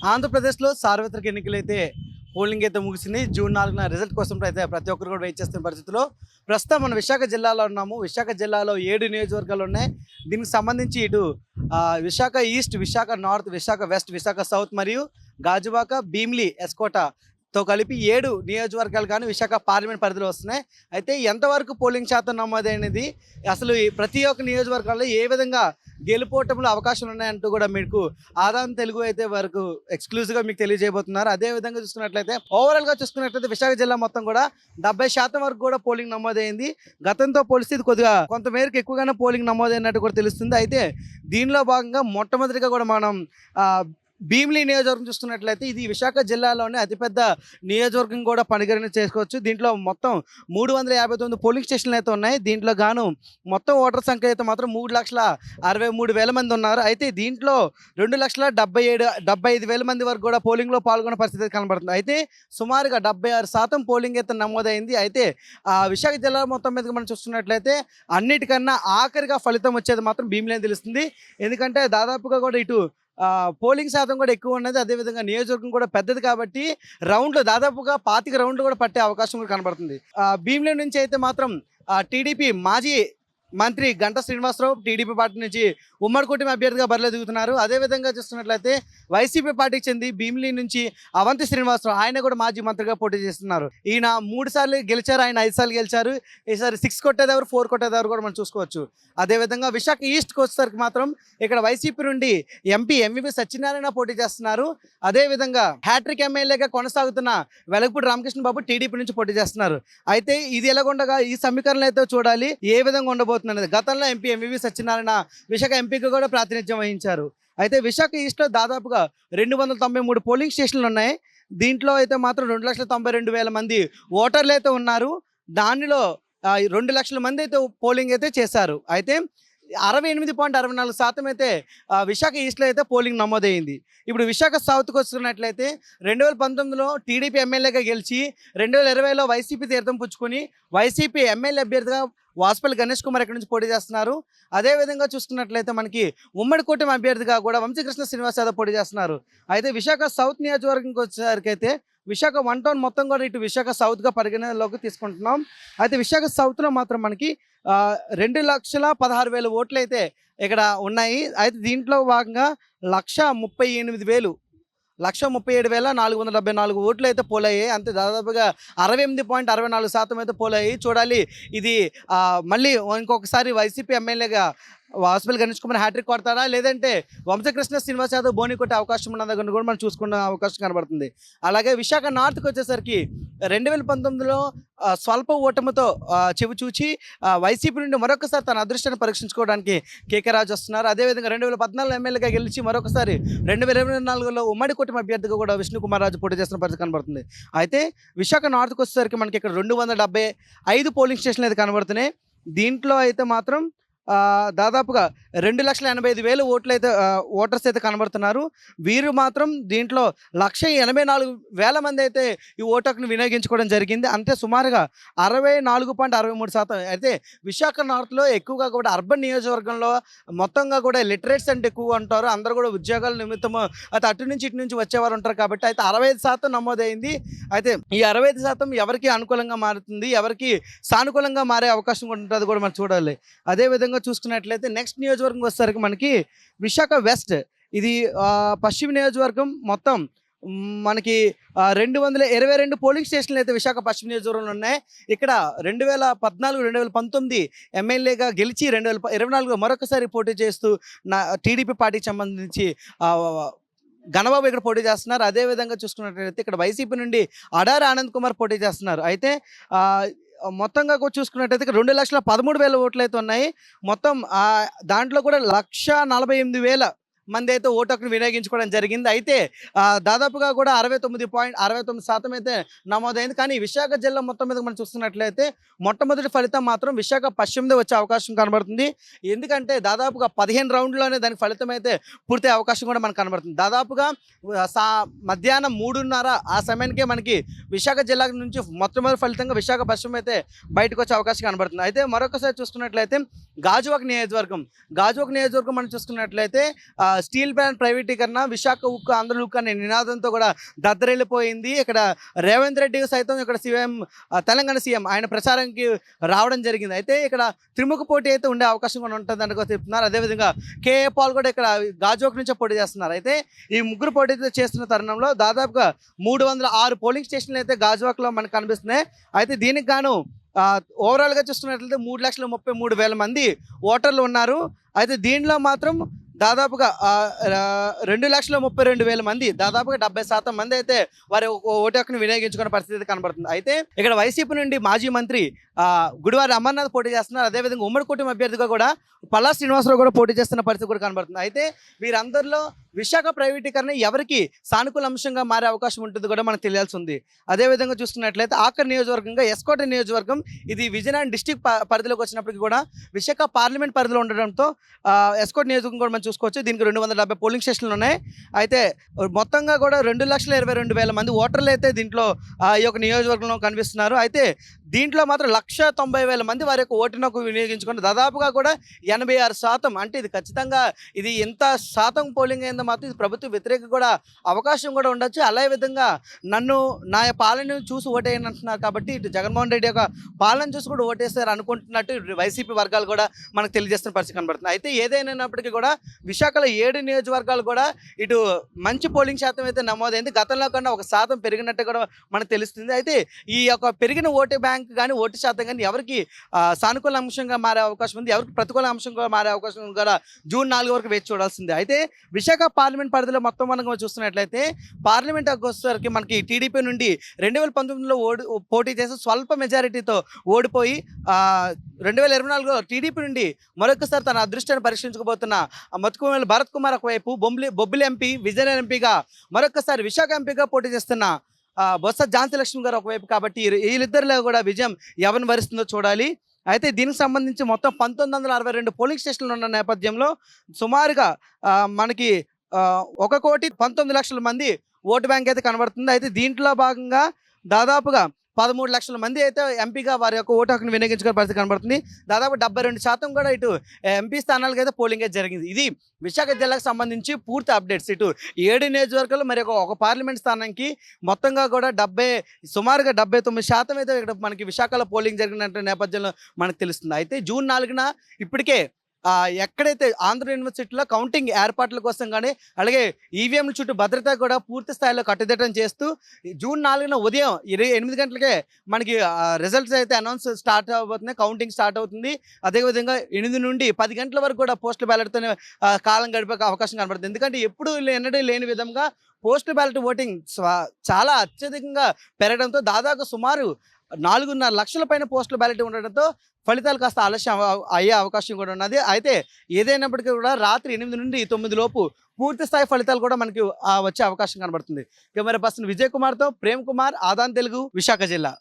ఆంధ్రప్రదేశ్లో సార్వత్రిక ఎన్నికలైతే పోలింగ్ అయితే ముగిసింది. జూన్ నాలుగున రిజల్ట్ కోసం అయితే ప్రతి ఒక్కరు కూడా వెయిట్ చేస్తున్న పరిస్థితిలో ప్రస్తుతం మన విశాఖ జిల్లాలో ఉన్నాము. విశాఖ జిల్లాలో ఏడు నియోజకవర్గాలు ఉన్నాయి. దీనికి సంబంధించి ఇటు Visakha East Visakha North Visakha West Visakha South మరియు గాజువాక భీమ్లీ ఎస్కోట తో కలిపి ఏడు నియోజకవర్గాలు కానీ విశాఖ పార్లమెంట్ పరిధిలో వస్తున్నాయి. అయితే ఎంతవరకు పోలింగ్ శాతం నమోదైనది? అసలు ఈ ప్రతి ఒక్క నియోజకవర్గాల్లో ఏ విధంగా గెలుపోవటంలో అవకాశాలు ఉన్నాయంటూ కూడా మీకు ఆదాం తెలుగు అయితే వరకు ఎక్స్క్లూజివ్గా మీకు తెలియజేయబోతున్నారు. అదే విధంగా చూసుకున్నట్లయితే ఓవరాల్గా చూసుకున్నట్లయితే విశాఖ జిల్లా మొత్తం కూడా డెబ్బై శాతం వరకు కూడా పోలింగ్ నమోదైంది. గతంతో పోలిస్తే ఇది కొద్దిగా కొంతమేరకు ఎక్కువగానే పోలింగ్ నమోదైనట్టు కూడా తెలుస్తుంది. అయితే దీనిలో భాగంగా మొట్టమొదటిగా కూడా మనం భీమిలి నియోజకవర్గం చూస్తున్నట్లయితే ఇది విశాఖ జిల్లాలోనే అతిపెద్ద నియోజకవర్గం కూడా పనిగరణ చేసుకోవచ్చు. దీంట్లో మొత్తం మూడు వందల యాభై తొమ్మిది పోలింగ్ స్టేషన్లు అయితే ఉన్నాయి. దీంట్లో గాను మొత్తం ఓటర్ సంఖ్య అయితే మాత్రం మూడు లక్షల అరవై మూడు వేల మంది ఉన్నారు. అయితే దీంట్లో రెండు లక్షల డెబ్బై ఏడు డెబ్బై ఐదు వేల మంది వరకు కూడా పోలింగ్లో పాల్గొన్న పరిస్థితి కనబడుతుంది. అయితే సుమారుగా డెబ్బై ఆరు శాతం పోలింగ్ అయితే నమోదైంది. అయితే ఆ విశాఖ జిల్లా మొత్తం మీద మనం చూస్తున్నట్లయితే అన్నిటికన్నా ఆఖరిగా ఫలితం వచ్చేది మాత్రం భీమిలే తెలుస్తుంది. ఎందుకంటే దాదాపుగా కూడా ఇటు పోలింగ్ శాతం కూడా ఎక్కువ ఉన్నది. అదేవిధంగా నియోజకవర్గం కూడా పెద్దది కాబట్టి రౌండ్లు దాదాపుగా పాతిక రౌండ్లు కూడా పట్టే అవకాశం కూడా కనబడుతుంది. ఆ, భీమిలి నుంచి అయితే మాత్రం టీడీపీ మాజీ మంత్రి గంట శ్రీనివాసరావు టీడీపీ పార్టీ నుంచి ఉమ్మడి కూటమి అభ్యర్థిగా బరిలో దిగుతున్నారు. అదేవిధంగా చూస్తున్నట్లయితే వైసీపీ పార్టీకి చెంది భీమిలీ నుంచి అవంతి శ్రీనివాసరావు ఆయన కూడా మాజీ మంత్రిగా పోటీ చేస్తున్నారు. ఈయన మూడు సార్లు గెలిచారు ఆయన ఐదు సార్లు గెలిచారు. ఈసారి సిక్స్ కొట్టేదెవరు ఫోర్ కొట్టేదెవరు కూడా మనం చూసుకోవచ్చు. అదేవిధంగా విశాఖ ఈస్ట్కి వచ్చేసరికి మాత్రం ఇక్కడ వైసీపీ నుండి ఎంపీ ఎంవీపీ సత్యనారాయణ పోటీ చేస్తున్నారు. అదేవిధంగా హ్యాట్రిక్ ఎమ్మెల్యేగా కొనసాగుతున్న వెలగపూడి రామకృష్ణ బాబు టీడీపీ నుంచి పోటీ చేస్తున్నారు. అయితే ఇది ఎలాగుండగా ఈ సమీకరణలు అయితే చూడాలి ఏ విధంగా ఉండబోతుంది? అనేది గతంలో ఎంపీ ఎంవివి సత్యనారాయణ విశాఖ ఎంపీకి కూడా ప్రాతినిధ్యం వహించారు. అయితే విశాఖ ఈస్ట్లో దాదాపుగా రెండు వందల తొంభై మూడు పోలింగ్ స్టేషన్లు ఉన్నాయి. దీంట్లో అయితే మాత్రం రెండు లక్షల తొంభై రెండు వేల మంది ఓటర్లు అయితే ఉన్నారు. దానిలో రెండు లక్షల మంది అయితే పోలింగ్ అయితే చేశారు. అయితే అరవై ఎనిమిది పాయింట్ అరవై నాలుగు శాతం అయితే విశాఖ ఈస్ట్లో అయితే పోలింగ్ నమోదైంది. ఇప్పుడు విశాఖ సౌత్కి వస్తున్నట్లయితే రెండు వేల పంతొమ్మిదిలో టీడీపీ ఎమ్మెల్యేగా గెలిచి రెండు వేల ఇరవైలో వైసీపీ తీర్థం పుచ్చుకొని వైసీపీ ఎమ్మెల్యే అభ్యర్థిగా వాసుపల్లి గణేష్ కుమార్ ఇక్కడ నుంచి పోటీ చేస్తున్నారు? అదేవిధంగా చూసుకున్నట్లయితే మనకి ఉమ్మడి కూటమి అభ్యర్థిగా కూడా వంశీకృష్ణ శ్రీనివాస్ యాదవ్ పోటీ చేస్తున్నారు. అయితే విశాఖ సౌత్ నియోజకవర్గంకి వచ్చేసరికి అయితే విశాఖ వన్ టౌన్ మొత్తం కూడా ఇటు విశాఖ సౌత్గా పరిగణలోకి తీసుకుంటున్నాం. అయితే విశాఖ సౌత్లో మాత్రం మనకి రెండు లక్షల పదహారు వేల ఓట్లు అయితే ఇక్కడ ఉన్నాయి. అయితే దీంట్లో భాగంగా లక్ష ముప్పై ఎనిమిది వేలు లక్ష ముప్పై ఏడు వేల నాలుగు వందల డెబ్బై నాలుగు ఓట్లు అయితే పోలాయి అంతే దాదాపుగా అరవై ఎనిమిది పాయింట్ అరవై నాలుగు శాతం అయితే పోలాయి చూడాలి. ఇది మళ్ళీ ఇంకొకసారి వైసీపీ ఎమ్మెల్యేగా వాసుపల్లి గణేష్ కుమార్ హ్యాట్రిక్ కొడతాడా లేదంటే వంశకృష్ణ శ్రీనివాస్ యాదవ్ బోని కొట్టే అవకాశం ఉన్నదని కూడా మనం చూసుకున్న అవకాశం కనబడుతుంది. అలాగే విశాఖ నార్త్కి వచ్చేసరికి రెండు వేల పంతొమ్మిదిలో స్వల్ప ఓటమితో చెవి చూచి వైసీపీ నుండి మరొకసారి తన అదృష్టాన్ని పరీక్షించుకోవడానికి కేకే రాజు వస్తున్నారు. అదేవిధంగా రెండు వేల పద్నాలుగు ఎమ్మెల్యేగా గెలిచి మరొకసారి రెండు వేల ఇరవై నాలుగులో ఉమ్మడి కూటమి అభ్యర్థిగా కూడా విష్ణు కుమార్ రాజు పోటీ చేస్తున్న పరిస్థితి కనబడుతుంది. అయితే విశాఖ నార్త్కి వచ్చేసరికి మనకి ఇక్కడ రెండు వందల డెబ్బై ఐదు పోలింగ్ స్టేషన్లు అయితే కనబడుతున్నాయి. దీంట్లో అయితే మాత్రం దాదాపుగా రెండు లక్షల ఎనభై ఐదు వేలు ఓట్లు అయితే ఓటర్స్ అయితే కనబడుతున్నారు. వీరు మాత్రం దీంట్లో లక్ష ఎనభై నాలుగు వేల మంది అయితే ఈ ఓటర్ను వినియోగించుకోవడం జరిగింది. అంతే సుమారుగా అరవై నాలుగు పాయింట్ అరవై మూడు శాతం. అయితే విశాఖ నార్త్లో ఎక్కువగా కూడా అర్బన్ నియోజకవర్గంలో మొత్తంగా కూడా లిటరేట్స్ అంటే ఎక్కువ ఉంటారు. అందరూ కూడా ఉద్యోగాల నిమిత్తము అయితే అటు నుంచి ఇటు నుంచి వచ్చేవారు ఉంటారు కాబట్టి అయితే అరవై ఐదు శాతం నమోదైంది. అయితే ఈ అరవై ఐదు శాతం ఎవరికి అనుకూలంగా మారుతుంది? ఎవరికి సానుకూలంగా మారే అవకాశం కూడా ఉంటుంది కూడా మనం చూడాలి. అదేవిధంగా చూసుకున్నట్లయితే నెక్స్ట్ నియోజకవర్గం వచ్చేసరికి మనకి విశాఖ వెస్ట్. ఇది పశ్చిమ నియోజకవర్గం మొత్తం. మనకి రెండు వందల ఇరవై రెండు పోలింగ్ స్టేషన్లు అయితే విశాఖ పశ్చిమ నియోజకవర్గంలో ఉన్నాయి. ఇక్కడ రెండు వేల పద్నాలుగు రెండు వేల పంతొమ్మిది ఎమ్మెల్యేగా గెలిచి రెండు వేల ఇరవై నాలుగు మరొకసారి పోటీ చేస్తూ నా టీడీపీ పార్టీకి సంబంధించి ఘనబాబు గణబాబు ఇక్కడ పోటీ చేస్తున్నారు. అదేవిధంగా చూసుకున్నట్లయితే ఇక్కడ వైసీపీ నుండి అడారి ఆనంద్ కుమార్ పోటీ చేస్తున్నారు. అయితే మొత్తంగా కూడా చూసుకున్నట్టయితే రెండు లక్షల పదమూడు వేల ఓట్లు అయితే ఉన్నాయి. మొత్తం దాంట్లో కూడా లక్ష నలభై ఎనిమిది వేల మంది అయితే ఓటు హక్కును వినియోగించుకోవడం జరిగింది. అయితే దాదాపుగా కూడా అరవై తొమ్మిది పాయింట్ అరవై తొమ్మిది శాతం అయితే నమోదైంది. కానీ విశాఖ జిల్లా మొత్తం మీద మనం చూస్తున్నట్లయితే మొట్టమొదటి ఫలితం మాత్రం విశాఖ పశ్చిమదే వచ్చే అవకాశం కనబడుతుంది. ఎందుకంటే దాదాపుగా పదిహేను రౌండ్లోనే దాని ఫలితం అయితే పూర్తి అవకాశం కూడా మనకు కనబడుతుంది. దాదాపుగా సా మధ్యాహ్నం మూడున్నర ఆ సమయానికే మనకి విశాఖ జిల్లా నుంచి మొట్టమొదటి ఫలితంగా విశాఖ పశ్చిమ అయితే బయటకు వచ్చే అవకాశం కనబడుతుంది. అయితే మరొకసారి చూసుకున్నట్లయితే గాజువాక నియోజకవర్గం. గాజువాక నియోజకవర్గం మనం చూసుకున్నట్లయితే స్టీల్ ప్లాంట్ ప్రైవేటీకరణ విశాఖ ఉక్కు ఆంధ్ర ఉక్కు అనే నినాదంతో కూడా దద్దరిల్లిపోయింది ఇక్కడ రేవంత్ రెడ్డి సైతం ఇక్కడ సీఎం తెలంగాణ సీఎం ఆయన ప్రచారానికి రావడం జరిగింది. అయితే ఇక్కడ త్రిముఖ పోటీ అయితే ఉండే అవకాశం కూడా ఉంటుందని కూడా చెప్తున్నారు. అదేవిధంగా కేఏ పాల్ కూడా ఇక్కడ గాజోక్ నుంచే పోటీ చేస్తున్నారు. అయితే ఈ ముగ్గురు పోటీ చేస్తున్న తరుణంలో దాదాపుగా మూడు వందల ఆరు పోలింగ్ స్టేషన్లు అయితే గాజువాక్లో మనకు కనిపిస్తున్నాయి. అయితే దీనికి గాను ఓవరాల్గా చూస్తున్నట్లయితే మూడు లక్షల ముప్పై మూడు వేల మంది ఓటర్లు ఉన్నారు. అయితే దీనిలో మాత్రం దాదాపుగా రెండు లక్షల ముప్పై రెండు వేల మంది దాదాపుగా డెబ్బై శాతం మంది అయితే వారి ఓటు హక్కును వినియోగించుకునే పరిస్థితి కనబడుతుంది. అయితే ఇక్కడ వైసీపీ నుండి మాజీ మంత్రి గుడివారి అమర్నాథ్ పోటీ చేస్తున్నారు. అదేవిధంగా ఉమ్మడి కుటుంబ అభ్యర్థిగా కూడా పల్లా శ్రీనివాసరావు కూడా పోటీ చేస్తున్న పరిస్థితి కూడా కనబడుతుంది. అయితే వీరందరిలో విశాఖ ప్రైవేటీకరణ ఎవరికి సానుకూల అంశంగా మారే అవకాశం ఉంటుంది కూడా మనకు తెలియాల్సి ఉంది. అదేవిధంగా చూసుకున్నట్లయితే ఆఖరి నియోజకవర్గంగా ఎస్కోట నియోజకవర్గం ఇది విజయనగరం డిస్టిక్ పరిధిలోకి వచ్చినప్పటికీ కూడా విశాఖ పార్లమెంట్ పరిధిలో ఉండడంతో ఎస్కోట్ నియోజకవర్గం కూడా మనం చూసుకోవచ్చు. దీనికి రెండు వందల డెబ్బై పోలింగ్ స్టేషన్లు ఉన్నాయి. అయితే మొత్తంగా కూడా రెండు లక్షల ఇరవై రెండు వేల మంది ఓటర్లు అయితే దీంట్లో ఈ యొక్క నియోజకవర్గంలో కనిపిస్తున్నారు. అయితే దీంట్లో మాత్రం లక్ష తొంభై వేల మంది వారి యొక్క ఓటునకు హక్కు వినియోగించుకుని దాదాపుగా కూడా ఎనభై ఆరు శాతం అంటే ఇది ఖచ్చితంగా ఇది ఎంత శాతం పోలింగ్ కింద మాత్రం ఇది ప్రభుత్వ వ్యతిరేక కూడా అవకాశం కూడా ఉండొచ్చు. అలా విధంగా నన్ను నా పాలన చూసి ఓటేయని అంటున్నారు కాబట్టి ఇటు జగన్మోహన్ రెడ్డి యొక్క పాలన చూసి కూడా ఓటేస్తారు అనుకుంటున్నట్టు వైసీపీ వర్గాలు కూడా మనకు తెలియజేస్తున్న పరిస్థితి కనబడుతుంది. అయితే ఏదైనప్పటికీ కూడా విశాఖలో ఏడు నియోజకవర్గాలు కూడా ఇటు మంచి పోలింగ్ శాతం అయితే నమోదైంది. గతంలో కన్నా ఒక శాతం పెరిగినట్టు కూడా మనకు తెలుస్తుంది. అయితే ఈ యొక్క పెరిగిన ఓటు బ్యాంక్ కానీ ఓటు శాతం కానీ ఎవరికి సానుకూల అంశంగా మారే అవకాశం ఉంది? ఎవరికి ప్రతికూల అంశంగా మారే అవకాశం కూడా జూన్ నాలుగు వరకు వేచి చూడాల్సిందే. అయితే విశాఖ పార్లమెంట్ పరిధిలో మొత్తం మనం చూస్తున్నట్లయితే పార్లమెంట్ వచ్చేసరికి మనకి టీడీపీ నుండి రెండు వేల పంతొమ్మిదిలో ఓడి పోటీ చేసి స్వల్ప మెజారిటీతో ఓడిపోయి రెండు వేల ఇరవై నాలుగులో టీడీపీ నుండి మరొకసారి తన అదృష్టాన్ని పరీక్షించుకోబోతున్న మతుకుమేల భరత్ కుమార్ ఒకవైపు బొంబ్లి బొబ్బిలి ఎంపీ విజయనగరం ఎంపీగా మరొకసారి విశాఖ ఎంపీగా పోటీ చేస్తున్న బొత్స ఝాన్సీ లక్ష్మి గారు ఒకవైపు కాబట్టి వీళ్ళిద్దరిలో కూడా విజయం ఎవరిని వరిస్తుందో చూడాలి. అయితే దీనికి సంబంధించి మొత్తం పంతొమ్మిది వందల అరవై రెండు పోలింగ్ స్టేషన్లు ఉన్న నేపథ్యంలో సుమారుగా మనకి ఒక కోటి పంతొమ్మిది లక్షల మంది ఓటు బ్యాంక్ అయితే కనబడుతుంది. అయితే దీంట్లో భాగంగా దాదాపుగా పదమూడు లక్షల మంది అయితే ఎంపీగా వారి యొక్క ఓటు హక్కును వినియోగించుకునే పరిస్థితి కనబడుతుంది. దాదాపు డెబ్బై రెండు శాతం కూడా ఇటు ఎంపీ స్థానాలకు అయితే పోలింగ్ అయితే జరిగింది. ఇది విశాఖ జిల్లాకు సంబంధించి పూర్తి అప్డేట్స్. ఇటు ఏడు నియోజకవర్గాలు మరి ఒక పార్లమెంట్ స్థానానికి మొత్తంగా కూడా డెబ్బై సుమారుగా డెబ్బై తొమ్మిది శాతం అయితే ఇక్కడ మనకి విశాఖలో పోలింగ్ జరిగినట్టు నేపథ్యంలో మనకు తెలుస్తుంది. అయితే జూన్ నాలుగున ఇప్పటికే ఎక్కడైతే ఆంధ్ర యూనివర్సిటీలో కౌంటింగ్ ఏర్పాట్ల కోసం కానీ అలాగే ఈవీఎంల చుట్టూ భద్రత కూడా పూర్తి స్థాయిలో కట్టుదిట్టం చేస్తూ జూన్ నాలుగున ఉదయం ఇరవై ఎనిమిది గంటలకే మనకి రిజల్ట్స్ అయితే అనౌన్స్ స్టార్ట్ అవబోతున్నాయి కౌంటింగ్ స్టార్ట్ అవుతుంది. అదేవిధంగా ఎనిమిది నుండి పది గంటల వరకు కూడా పోస్టల్ బ్యాలెట్తోనే కాలం గడిపే అవకాశం కనబడుతుంది. ఎందుకంటే ఎప్పుడు ఎన్నడూ లేని విధంగా పోస్ట్ బ్యాలెట్ ఓటింగ్ చాలా అత్యధికంగా పెరగడంతో దాదాపు సుమారు నాలుగున్నర లక్షల పైన పోస్టల్ బ్యాలెట్ ఉండడంతో ఫలితాలు కాస్త ఆలస్యం అయ్యే అవకాశం కూడా ఉన్నది. అయితే ఏదైనప్పటికీ కూడా రాత్రి ఎనిమిది నుండి తొమ్మిది లోపు పూర్తి స్థాయి ఫలితాలు కూడా మనకి వచ్చే అవకాశం కనబడుతుంది. కెమెరా పర్సన్ విజయ్ కుమార్తో ప్రేమ్ కుమార్ ఆదాన్ తెలుగు విశాఖ జిల్లా.